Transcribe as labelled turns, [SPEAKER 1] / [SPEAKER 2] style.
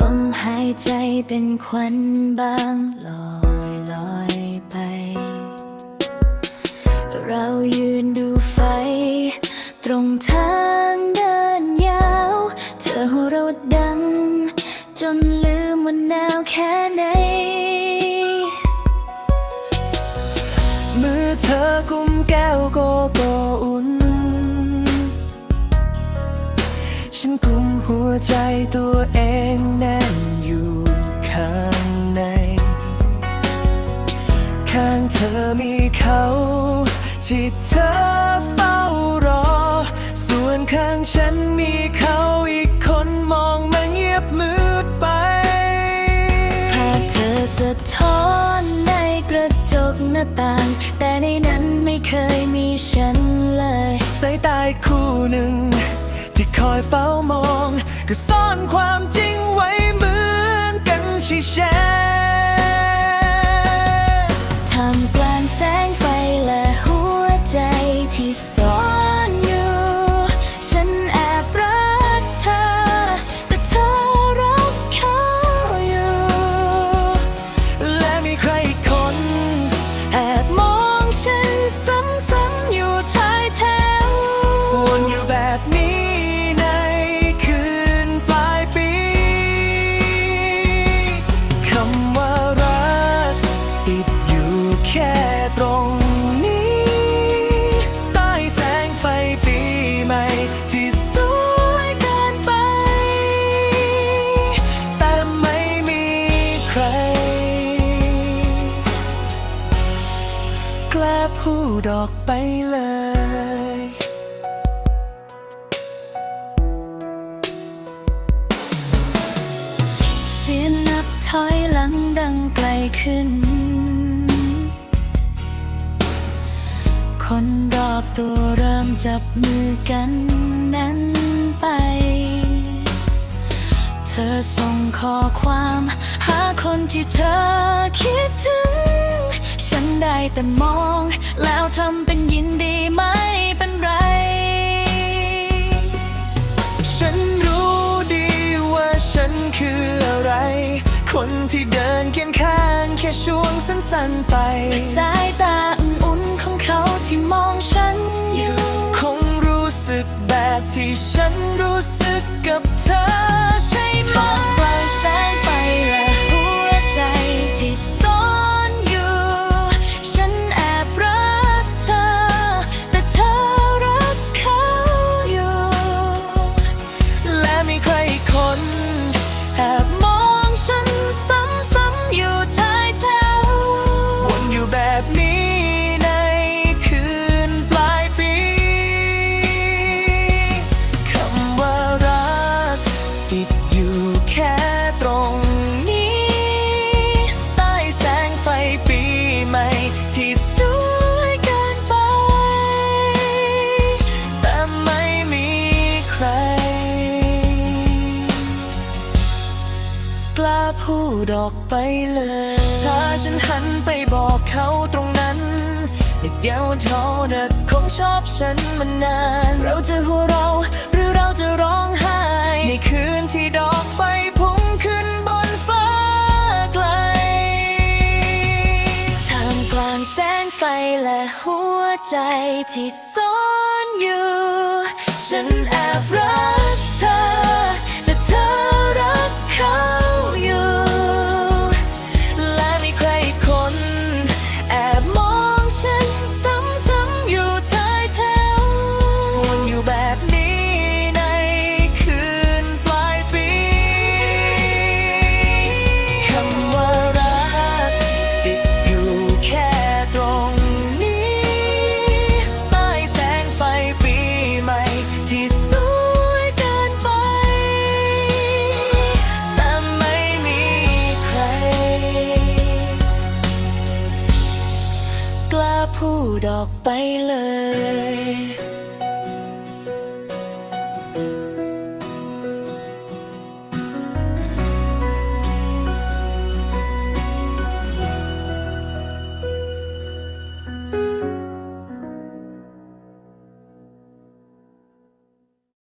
[SPEAKER 1] ลมหายใจเป็นควันบางลอยลอยไป เรายืนดูไฟ ตรงทางเดินยาว เธอหัวเราดัง จนลืมว่าหนาวแค่ไหน
[SPEAKER 2] มือเธอกุมแก้วโกโก้อุ่น ฉันกุมหัวใจตัวเอง มีเขา ที่เธอเฝ้ารอ ส่วนข้างฉันมีเขาอีกคนมองมาเงียบมืดไป
[SPEAKER 1] ภาพเธอสะท้อนในกระจกหน้าต่าง แต่ในนั้นไม่เคยมีฉันเลย
[SPEAKER 2] สายตาคู่หนึ่ง ที่คอยเฝ้ามอง พูดออกไปเลย
[SPEAKER 1] เสียงนับถอยหลังดังไกลขึ้น คนรอบตัวเริ่มจับมือกันนั้นไป เธอส่งข้อความ หาคนที่เธอคิด แต่มอง แล้วทำเป็นยินดีไม่เป็นไร
[SPEAKER 2] ฉันรู้ดีว่าฉันคืออะไร คนที่เดินเคียงข้างแค่ช่วงสั้นๆไป
[SPEAKER 1] สายตาอุ่นๆของเขาที่มองฉันอยู่
[SPEAKER 2] คงรู้สึกแบบที่ฉันรู้สึก คน พูดออกไปเลย ถ้าฉันหันไปบอกเขาตรงนั้นเด็กเดียวเขานะคงชอบฉันมานาน
[SPEAKER 1] เราจะหัวเราะหรือเราจะร้องไห้
[SPEAKER 2] ในคืนที่ดอกไฟพุ่งขึ้นบนฟ้าไกล
[SPEAKER 1] ท่ามกลางแสงไฟและหัวใจที่ซ่อนอยู่ฉัน ไปเลย